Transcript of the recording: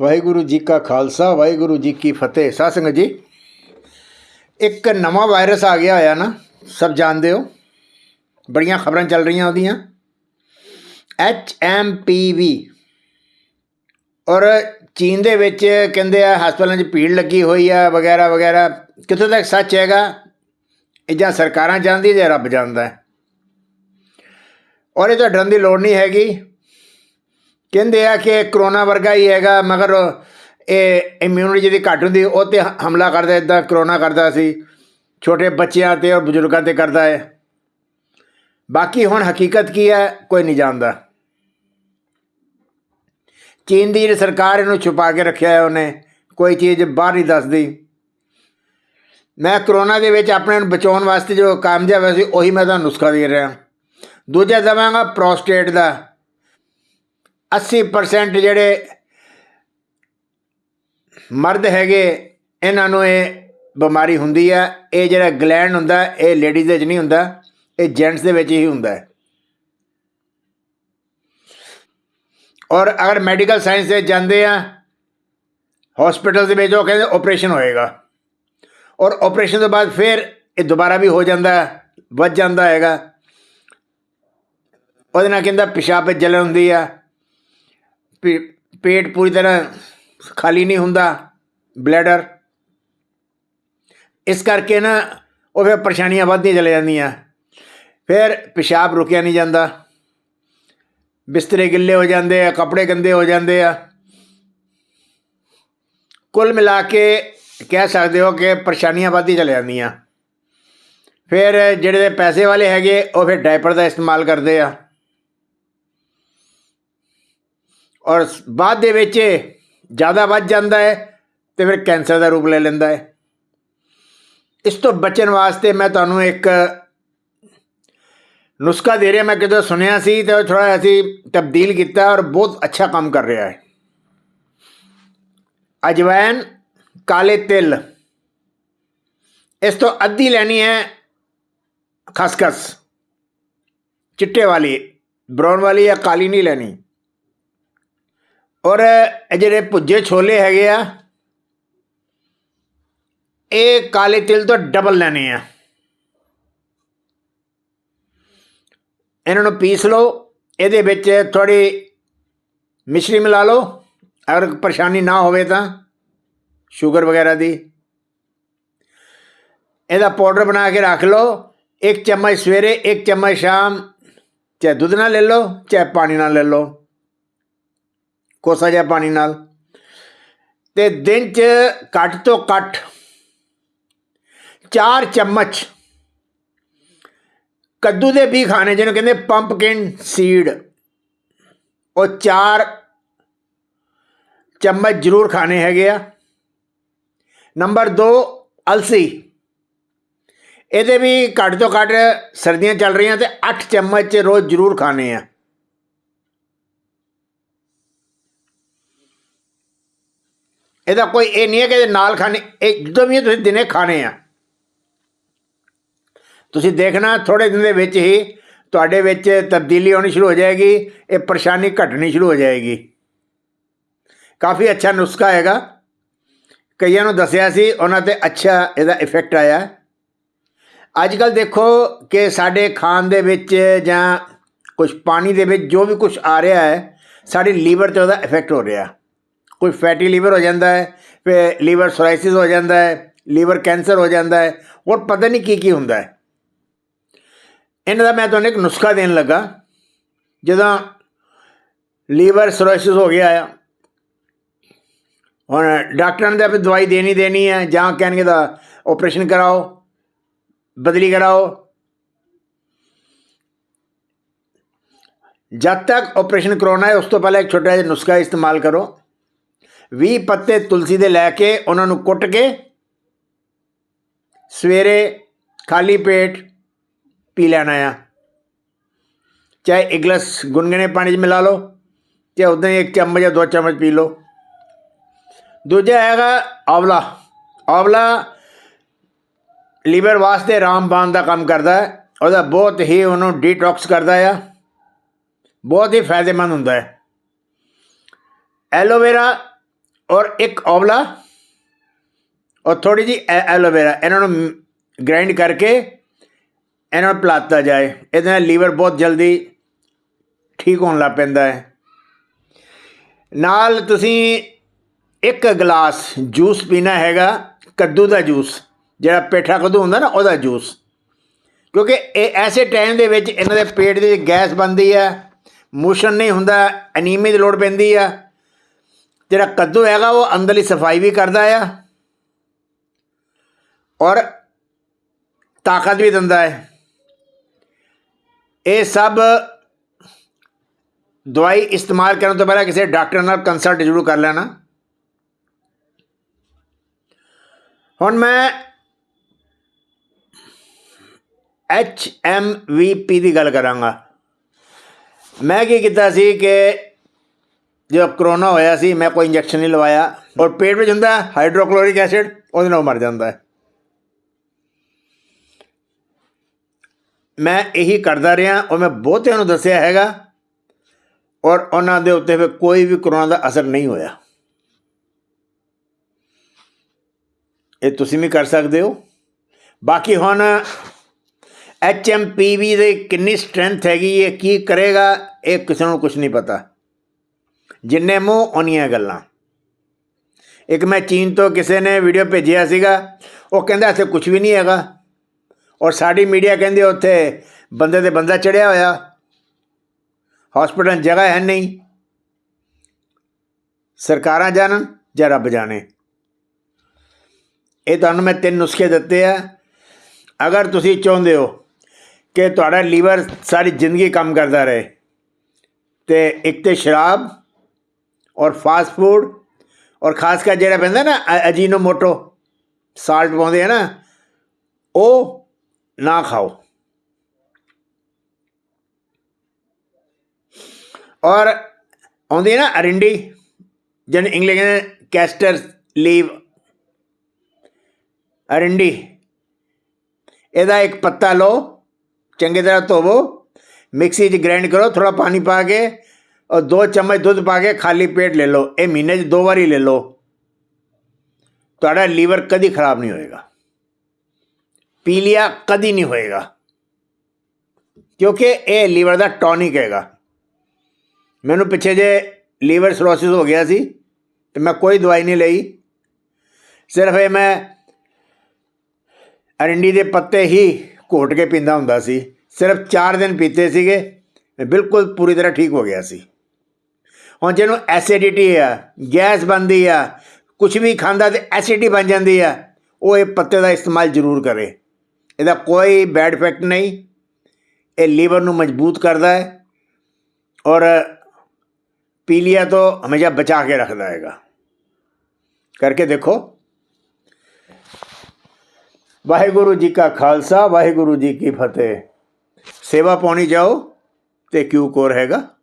ਵਾਹਿਗੁਰੂ ਜੀ ਕਾ ਖਾਲਸਾ, ਵਾਹਿਗੁਰੂ ਜੀ ਕੀ ਫਤਿਹ। ਸਾਧ ਸੰਗਤ ਜੀ, ਇੱਕ ਨਵਾਂ ਵਾਇਰਸ ਆ ਗਿਆ ਹੋਇਆ ਨਾ, ਸਭ ਜਾਣਦੇ ਹੋ। ਬੜੀਆਂ ਖਬਰਾਂ ਚੱਲ ਰਹੀਆਂ ਉਹਦੀਆਂ। H M P V. ਔਰ ਚੀਨ ਦੇ ਵਿੱਚ ਕਹਿੰਦੇ ਆ, ਹਸਪਤਾਲਾਂ 'ਚ ਭੀੜ ਲੱਗੀ ਹੋਈ ਆ, ਵਗੈਰਾ ਵਗੈਰਾ। ਕਿੱਥੋਂ ਤੱਕ ਸੱਚ ਹੈਗਾ? ਇਹ ਜਾਂ ਸਰਕਾਰਾਂ ਜਾਣਦੀ ਜਾਂ ਰੱਬ ਜਾਣਦਾ ਔਰ ਇਹ ਤਾਂ ਡਰਨ ਦੀ ਲੋੜ ਨਹੀਂ ਹੈਗੀ। ਕਹਿੰਦੇ ਆ ਕਿ ਕਰੋਨਾ ਵਰਗਾ ਹੀ ਹੈਗਾ, ਮਗਰ ਇਹ ਇਮਿਊਨਿਟੀ ਜਿਹਦੀ ਘੱਟ ਹੁੰਦੀ, ਉਹ ਤੇ ਹ- ਹਮਲਾ ਕਰਦਾ ਇਦਾਂ ਕਰੋਨਾ ਕਰਦਾ ਸੀ। ਛੋਟੇ ਬੱਚਿਆਂ ਤੇ ਔਰ ਬਜ਼ੁਰਗਾਂ ਤੇ ਕਰਦਾ ਹੈ। ਬਾਕੀ ਹੁਣ ਹਕੀਕਤ ਕੀ ਹੈ, ਕੋਈ ਨਹੀਂ ਜਾਣਦਾ। ਚੀਨ ਦੀ ਜਿਹੜੀ ਸਰਕਾਰ ਇਹਨੂੰ ਛੁਪਾ ਕੇ ਰੱਖਿਆ ਹੈ ਉਹਨੇ, ਕੋਈ ਚੀਜ਼ ਬਾਹਰ ਨਹੀਂ ਦੱਸਦੀ। ਮੈਂ ਕਰੋਨਾ ਦੇ ਵਿੱਚ ਆਪਣੇ ਨੂੰ ਬਚਾਉਣ ਵਾਸਤੇ ਜੋ ਕਾਮਯਾਬ ਹੋਇਆ ਸੀ, ਉਹੀ ਮੈਂ ਤੁਹਾਨੂੰ ਨੁਸਖਾ ਦੇ ਰਿਹਾ। ਦੂਜਾ ਦਵਾਂਗਾ ਪ੍ਰੋਸਟੇਟ ਦਾ। 80% ਜਿਹੜੇ ਮਰਦ ਹੈਗੇ ਇਹਨਾਂ ਨੂੰ ਇਹ ਬਿਮਾਰੀ ਹੁੰਦੀ ਹੈ ਇਹ ਜਿਹੜਾ ਗਲੈਂਡ ਹੁੰਦਾ ਇਹ ਲੇਡੀਜ਼ ਦੇ ਵਿੱਚ ਨਹੀਂ ਹੁੰਦਾ ਇਹ ਜੈਂਟਸ ਦੇ ਵਿੱਚ ਹੀ ਹੁੰਦਾ ਹੈ। ਔਰ ਅਗਰ ਮੈਡੀਕਲ ਸਾਇੰਸ ਦੇ ਜਾਂਦੇ ਆ ਹਸਪੀਟਲ ਦੇ ਵਿੱਚ ਉਹ ਕਹਿੰਦੇ ਆਪਰੇਸ਼ਨ ਹੋਏਗਾ। ਔਰ ਆਪਰੇਸ਼ਨ ਤੋਂ ਬਾਅਦ ਫਿਰ ਇਹ ਦੁਬਾਰਾ ਵੀ ਹੋ ਜਾਂਦਾ ਹੈ, ਵੱਧ ਜਾਂਦਾ ਹੈਗਾ। ਉਹਦੇ ਨਾਲ ਕਹਿੰਦਾ ਪਿਸ਼ਾਬ ਵਿੱਚ ਜਲਨ ਹੁੰਦੀ ਆ। ਪੇ- ਪੇਟ ਪੂਰੀ ਤਰ੍ਹਾਂ ਖਾਲੀ ਨਹੀਂ ਹੁੰਦਾ ਬਲੈਡਰ ਇਸ ਕਰਕੇ ਨਾ, ਉਹ ਫਿਰ ਪਰੇਸ਼ਾਨੀਆਂ ਵੱਧਦੀਆਂ ਚਲੇ ਜਾਂਦੀਆਂ। ਫਿਰ ਪਿਸ਼ਾਬ ਰੁਕਿਆ ਨਹੀਂ ਜਾਂਦਾ। ਬਿਸਤਰੇ ਗਿੱਲੇ ਹੋ ਜਾਂਦੇ ਆ, ਕੱਪੜੇ ਗੰਦੇ ਹੋ ਜਾਂਦੇ ਆ। ਕੁੱਲ ਮਿਲਾ ਕੇ ਕਹਿ ਸਕਦੇ ਹੋ ਕਿ ਪਰੇਸ਼ਾਨੀਆਂ ਵੱਧਦੀ ਚਲੇ ਜਾਂਦੀਆਂ। ਫਿਰ ਜਿਹੜੇ ਪੈਸੇ ਵਾਲੇ ਹੈਗੇ, ਉਹ ਫਿਰ ਡਾਇਪਰ ਦਾ ਇਸਤੇਮਾਲ ਕਰਦੇ ਆ। ਔਰ ਬਾਅਦ ਦੇ ਵਿੱਚ ਜ਼ਿਆਦਾ ਵੱਧ ਜਾਂਦਾ ਹੈ ਤੇ ਫਿਰ ਕੈਂਸਰ ਦਾ ਰੂਪ ਲੈ ਲੈਂਦਾ ਹੈ। ਇਸ ਤੋਂ ਬਚਣ ਵਾਸਤੇ ਮੈਂ ਤੁਹਾਨੂੰ ਇੱਕ ਨੁਸਖਾ ਦੇ ਰਿਹਾ। ਮੈਂ ਕਿਤੇ ਸੁਣਿਆ ਸੀ ਤੇ ਥੋੜਾ ਅਸੀਂ ਤਬਦੀਲ ਕੀਤਾ ਔਰ ਬਹੁਤ ਅੱਛਾ ਕੰਮ ਕਰ ਰਿਹਾ ਹੈ। ਅਜਵਾਇਨ ਕਾਲੇ ਤਿਲ। ਇਸ ਤੋਂ ਅੱਧੀ ਲੈਣੀ ਹੈ ਖਸਖਸ। ਚਿੱਟੇ ਵਾਲੀ, ਬਰਾਊਨ ਵਾਲੀ ਜਾਂ ਕਾਲੀ ਨਹੀਂ ਲੈਣੀ। ਔਰ ਇਹ ਜਿਹੜੇ ਭੁੱਜੇ ਛੋਲੇ ਹੈਗੇ ਆ, ਇਹ ਕਾਲੇ ਤਿਲ ਤੋਂ ਡਬਲ ਲੈਣੇ ਆ। ਇਹਨਾਂ ਨੂੰ ਪੀਸ ਲਓ, ਇਹਦੇ ਵਿੱਚ ਥੋੜੀ ਮਿਸ਼ਰੀ ਮਿਲਾ ਲਓ, ਅਗਰ ਪਰੇਸ਼ਾਨੀ ਨਾ ਹੋਵੇ ਤਾਂ, ਸ਼ੂਗਰ ਵਗੈਰਾ ਦੀ। ਇਹਦਾ ਪਾਊਡਰ ਬਣਾ ਕੇ ਰੱਖ ਲਓ, ਇੱਕ ਚਮਚ ਸਵੇਰੇ, ਇੱਕ ਚਮਚ ਸ਼ਾਮ, ਚਾਹੇ ਦੁੱਧ ਨਾਲ ਲੈ ਲਓ, ਚਾਹੇ ਪਾਣੀ ਨਾਲ ਲੈ ਲਓ। ਕੋਸਾ ਜਿਹਾ ਪਾਣੀ ਨਾਲ। ਤੇ ਦਿਨ ਚ ਘੱਟ ਤੋਂ ਘੱਟ 4 ਚਮਚ ਕੱਦੂ ਦੇ ਬੀ ਖਾਣੇ, ਜਿਹਨੂੰ ਕਹਿੰਦੇ ਪੰਪਕਿਨ ਸੀਡ ਉਹ 4 ਚਮਚ ਜ਼ਰੂਰ ਖਾਣੇ ਹੈਗੇ ਆ। ਨੰਬਰ 2 ਅਲਸੀ। ਇਹਦੇ ਵੀ ਘੱਟ ਤੋਂ ਘੱਟ ਸਰਦੀਆਂ ਚੱਲ ਰਹੀਆਂ ਤੇ 8 ਚਮਚ ਰੋਜ਼ ਜ਼ਰੂਰ ਖਾਣੇ ਆ। ਇਹਦਾ ਕੋਈ ਇਹ ਨਹੀਂ ਹੈ ਕਿ ਇਹਦੇ ਨਾਲ ਖਾਣੇ, ਇਹ ਜਦੋਂ ਵੀ ਤੁਸੀਂ ਦਿਨੇ ਖਾਣੇ ਆ। ਤੁਸੀਂ ਦੇਖਣਾ ਥੋੜੇ ਦਿਨ ਦੇ ਵਿੱਚ ਹੀ ਤੁਹਾਡੇ ਵਿੱਚ ਤਬਦੀਲੀ ਆਉਣੀ ਸ਼ੁਰੂ ਹੋ ਜਾਏਗੀ, ਇਹ ਪਰੇਸ਼ਾਨੀ ਘਟਣੀ ਸ਼ੁਰੂ ਹੋ ਜਾਏਗੀ। ਕਾਫੀ ਅੱਛਾ ਨੁਸਖਾ ਹੈਗਾ। ਕਈਆਂ ਨੂੰ ਦੱਸਿਆ ਸੀ, ਉਹਨਾਂ ਤੇ ਅੱਛਾ ਇਹਦਾ ਇਫੈਕਟ ਆਇਆ। ਅੱਜ ਕੱਲ ਦੇਖੋ ਕਿ ਸਾਡੇ ਖਾਣ ਦੇ ਵਿੱਚ ਜਾਂ ਕੁਝ ਪਾਣੀ ਦੇ ਵਿੱਚ ਜੋ ਵੀ ਕੁਝ ਆ ਰਿਹਾ ਹੈ, ਸਾਡੀ ਲੀਵਰ ਤੇ ਉਹਦਾ ਇਫੈਕਟ ਹੋ ਰਿਹਾ। ਕੋਈ ਫੈਟੀ ਲੀਵਰ ਹੋ ਜਾਂਦਾ ਹੈ ਫਿਰ ਲੀਵਰ ਸੋਰਾਇਸਿਸ ਹੋ ਜਾਂਦਾ ਹੈ ਲੀਵਰ ਕੈਂਸਰ ਹੋ ਜਾਂਦਾ ਹੈ ਹੋਰ ਪਤਾ ਨਹੀਂ ਕੀ ਕੀ ਹੁੰਦਾ ਹੈ ਇਹਨਾਂ ਦਾ ਮੈਂ ਤੁਹਾਨੂੰ ਇੱਕ ਨੁਸਖਾ ਦੇਣ ਲੱਗਾ ਜਦੋਂ ਲੀਵਰ ਸੋਰਾਇਸਿਸ ਹੋ ਗਿਆ ਆ ਹੁਣ ਡਾਕਟਰਾਂ ਨੇ ਤਾਂ ਆਪਣੀ ਦਵਾਈ ਦੇਣੀ ਦੇਣੀ ਹੈ ਜਾਂ ਕਹਿਣਗੇ ਦਾ ਆਪਰੇਸ਼ਨ ਕਰਾਓ ਬਦਲੀ ਕਰਾਓ ਜਦ ਤੱਕ ਆਪਰੇਸ਼ਨ ਕਰਾਉਣਾ ਹੈ ਉਸ ਤੋਂ ਪਹਿਲਾਂ ਇੱਕ ਛੋਟਾ ਜਿਹਾ ਨੁਸਖਾ ਇਸਤੇਮਾਲ ਕਰੋ 20 ਪੱਤੇ ਤੁਲਸੀ ਦੇ ਲੈ ਕੇ ਉਹਨਾਂ ਨੂੰ ਕੁੱਟ ਕੇ ਸਵੇਰੇ ਖਾਲੀ ਪੇਟ ਪੀ ਲੈਣਾ ਆ। ਚਾਹੇ ਇੱਕ ਗਲਾਸ ਗੁਨਗੁਨੇ ਪਾਣੀ 'ਚ ਮਿਲਾ ਲਓ ਤੇ ਉਦਾਂ ਹੀ ਇੱਕ ਚਮਚ ਜਾਂ ਦੋ ਚਮਚ ਪੀ ਲਓ। ਦੂਜਾ ਹੈਗਾ ਆਵਲਾ। ਆਵਲਾ ਲੀਵਰ ਵਾਸਤੇ ਰਾਮਬਾਨ ਦਾ ਕੰਮ ਕਰਦਾ ਹੈ। ਉਹਦਾ ਬਹੁਤ ਹੀ ਉਹਨੂੰ ਡੀਟੌਕਸ ਕਰਦਾ ਆ। ਬਹੁਤ ਹੀ ਫਾਇਦੇਮੰਦ ਹੁੰਦਾ ਹੈ। ਐਲੋਵੇਰਾ ਔਰ ਇੱਕ ਔਵਲਾ ਔਰ ਥੋੜੀ ਜੀ ਐਲੋਵੇਰਾ, ਇਹਨਾਂ ਨੂੰ ਗ੍ਰਾਈਂਡ ਕਰਕੇ ਇਹਨਾਂ ਨੂੰ ਪਲਾਤਾ ਜਾਏ। ਇਹਦੇ ਨਾਲ ਲੀਵਰ ਬਹੁਤ ਜਲਦੀ ਠੀਕ ਹੋਣ ਲੱਗ ਪੈਂਦਾ ਹੈ। ਨਾਲ ਤੁਸੀਂ ਇੱਕ ਗਲਾਸ ਜੂਸ ਪੀਣਾ ਹੈਗਾ, ਕੱਦੂ ਦਾ ਜੂਸ। ਜਿਹੜਾ ਪੇਠਾ ਕੱਦੂ ਹੁੰਦਾ ਨਾ, ਉਹਦਾ ਜੂਸ। ਕਿਉਂਕਿ ਇਹ ਐਸੇ ਟਾਈਮ ਦੇ ਵਿੱਚ ਇਹਨਾਂ ਦੇ ਪੇਟ ਦੇ ਵਿੱਚ ਗੈਸ ਬਣਦੀ ਹੈ, ਮੋਸ਼ਨ ਨਹੀਂ ਹੁੰਦਾ ਐਨੀਮੀ ਦੀ ਲੋੜ ਪੈਂਦੀ ਆ। ਜਿਹੜਾ ਕੱਦੂ ਹੈਗਾ, ਉਹ ਅੰਦਰਲੀ ਸਫ਼ਾਈ ਵੀ ਕਰਦਾ ਆ ਔਰ ਤਾਕਤ ਵੀ ਦਿੰਦਾ ਹੈ। ਇਹ ਸਭ ਦਵਾਈ ਇਸਤੇਮਾਲ ਕਰਨ ਤੋਂ ਪਹਿਲਾਂ ਕਿਸੇ ਡਾਕਟਰ ਨਾਲ ਕੰਸਲਟ ਜ਼ਰੂਰ ਕਰ ਲੈਣਾ। ਹੁਣ ਮੈਂ ਐਚ ਐਮ ਵੀ ਪੀ ਦੀ ਗੱਲ ਕਰਾਂਗਾ। ਮੈਂ ਕੀ ਕੀਤਾ ਸੀ ਕਿ ਜਦੋਂ ਕਰੋਨਾ ਹੋਇਆ ਸੀ, ਮੈਂ ਕੋਈ ਇੰਜੈਕਸ਼ਨ ਨਹੀਂ ਲਵਾਇਆ। ਔਰ ਪੇਟ ਵਿੱਚ ਹੁੰਦਾ ਹਾਈਡਰੋਕਲੋਰਿਕ ਐਸਿਡ ਉਹਦੇ ਨਾਲ ਉਹ ਮਰ ਜਾਂਦਾ ਹੈ। ਮੈਂ ਇਹੀ ਕਰਦਾ ਰਿਹਾ, ਔਰ ਮੈਂ ਬਹੁਤਿਆਂ ਨੂੰ ਦੱਸਿਆ ਹੈਗਾ, ਔਰ ਉਹਨਾਂ ਦੇ ਉੱਤੇ ਫਿਰ ਕੋਈ ਵੀ ਕਰੋਨਾ ਦਾ ਅਸਰ ਨਹੀਂ ਹੋਇਆ। ਇਹ ਤੁਸੀਂ ਵੀ ਕਰ ਸਕਦੇ ਹੋ। ਬਾਕੀ ਹੁਣ ਐਚਐਮਪੀਵੀ ਦੇ ਕਿੰਨੀ ਸਟਰੈਂਥ ਹੈਗੀ, ਇਹ ਕੀ ਕਰੇਗਾ, ਇਹ ਕਿਸੇ ਨੂੰ ਕੁਝ ਨਹੀਂ ਪਤਾ। ਜਿੰਨੇ ਮੂੰਹ ਉਨੀਆਂ ਗੱਲਾਂ। ਇੱਕ ਮੈਂ ਚੀਨ ਤੋਂ ਕਿਸੇ ਨੇ ਵੀਡੀਓ ਭੇਜਿਆ ਸੀਗਾ, ਉਹ ਕਹਿੰਦਾ ਇੱਥੇ ਕੁਝ ਵੀ ਨਹੀਂ ਹੈਗਾ। ਔਰ ਸਾਡੀ ਮੀਡੀਆ ਕਹਿੰਦੇ ਉੱਥੇ ਬੰਦੇ ਤੇ ਬੰਦਾ ਚੜਿਆ ਹੋਇਆ। ਹਸਪੀਟਲ ਜਗ੍ਹਾ ਹੈ ਨਹੀਂ। ਸਰਕਾਰਾਂ ਜਾਣਨ ਜਾਂ ਰੱਬ ਜਾਣੇ। ਇਹ ਤੁਹਾਨੂੰ ਮੈਂ ਤਿੰਨ ਨੁਸਖੇ ਦਿੱਤੇ ਆ। ਅਗਰ ਤੁਸੀਂ ਚਾਹੁੰਦੇ ਹੋ ਕਿ ਤੁਹਾਡਾ ਲੀਵਰ ਸਾਰੀ ਜ਼ਿੰਦਗੀ ਕੰਮ ਕਰਦਾ ਰਹੇ, ਤੇ ਇੱਕ ਤੇ ਸ਼ਰਾਬ ਔਰ ਫਾਸਟ ਫੂਡ ਔਰ ਖਾਸ ਕਰ ਜਿਹੜਾ ਪੈਂਦਾ ਨਾ, ਅ- ਅਜੀਨੋ ਮੋਟੋ ਸਾਲਟ ਪਾਉਂਦੇ ਆ ਨਾ, ਉਹ ਨਾ ਖਾਓ। ਔਰ ਆਉਂਦੀ ਹੈ ਨਾ ਅਰਿੰਡੀ ਜਿਹਨੂੰ ਇੰਗਲਿਸ਼ ਕਹਿੰਦੇ ਕੈਸਟਰ ਲੀਵ ਅਰਿੰਡੀ, ਇਹਦਾ ਇੱਕ ਪੱਤਾ ਲਓ, ਚੰਗੀ ਤਰ੍ਹਾਂ ਧੋਵੋ, ਮਿਕਸੀ 'ਚ ਗ੍ਰਾਈਂਡ ਕਰੋ ਥੋੜਾ ਪਾਣੀ ਪਾ ਕੇ ਔਰ ਦੋ ਚਮਚ ਦੁੱਧ ਪਾ ਕੇ ਖਾਲੀ ਪੇਟ ਲੈ ਲਓ ਇਹ ਮਹੀਨੇ 'ਚ ਦੋ ਵਾਰੀ ਲੈ ਲਓ ਤੁਹਾਡਾ ਲੀਵਰ ਕਦੀ ਖਰਾਬ ਨਹੀਂ ਹੋਏਗਾ ਪੀ ਲਿਆ ਕਦੀ ਨਹੀਂ ਹੋਏਗਾ ਕਿਉਂਕਿ ਇਹ ਲੀਵਰ ਦਾ ਟੌਨਿਕ ਹੈਗਾ ਮੈਨੂੰ ਪਿੱਛੇ ਜੇ ਲੀਵਰ ਸਰੋਸਿਸ ਹੋ ਗਿਆ ਸੀ ਤੇ ਮੈਂ ਕੋਈ ਦਵਾਈ ਨਹੀਂ ਲਈ ਸਿਰਫ ਇਹ ਮੈਂ ਅਰੰਡੀ ਦੇ ਪੱਤੇ ਹੀ ਘੋਟ ਕੇ ਪੀਂਦਾ ਹੁੰਦਾ ਸੀ ਸਿਰਫ 4 ਦਿਨ ਪੀਤੇ ਸੀਗੇ ਬਿਲਕੁਲ ਪੂਰੀ ਤਰ੍ਹਾਂ ਠੀਕ ਹੋ ਗਿਆ ਸੀ ਹੁਣ ਜਿਹਨੂੰ ਐਸਿਡਿਟੀ ਆ, ਗੈਸ ਬਣਦੀ ਆ ਕੁਝ ਵੀ ਖਾਂਦਾ ਤੇ ਐਸਿਡਿਟੀ ਬਣ ਜਾਂਦੀ ਆ, ਉਹ ਇਹ ਪੱਤੇ ਦਾ ਇਸਤੇਮਾਲ ਜ਼ਰੂਰ ਕਰੇ। ਇਹਦਾ ਕੋਈ ਬੈਡ ਇਫੈਕਟ ਨਹੀਂ। ਇਹ ਲੀਵਰ ਨੂੰ ਮਜ਼ਬੂਤ ਕਰਦਾ ਹੈ ਔਰ ਪੀਲੀਆ ਤੋਂ ਹਮੇਸ਼ਾ ਬਚਾ ਕੇ ਰੱਖਦਾ ਹੈਗਾ। ਕਰਕੇ ਦੇਖੋ। ਵਾਹਿਗੁਰੂ ਜੀ ਕਾ ਖਾਲਸਾ, ਵਾਹਿਗੁਰੂ ਜੀ ਕੀ ਫਤਿਹ। ਸੇਵਾ ਪਾਉਣੀ ਜਾਓ ਤੇ ਕਿਉ ਕੋਰ ਹੈਗਾ?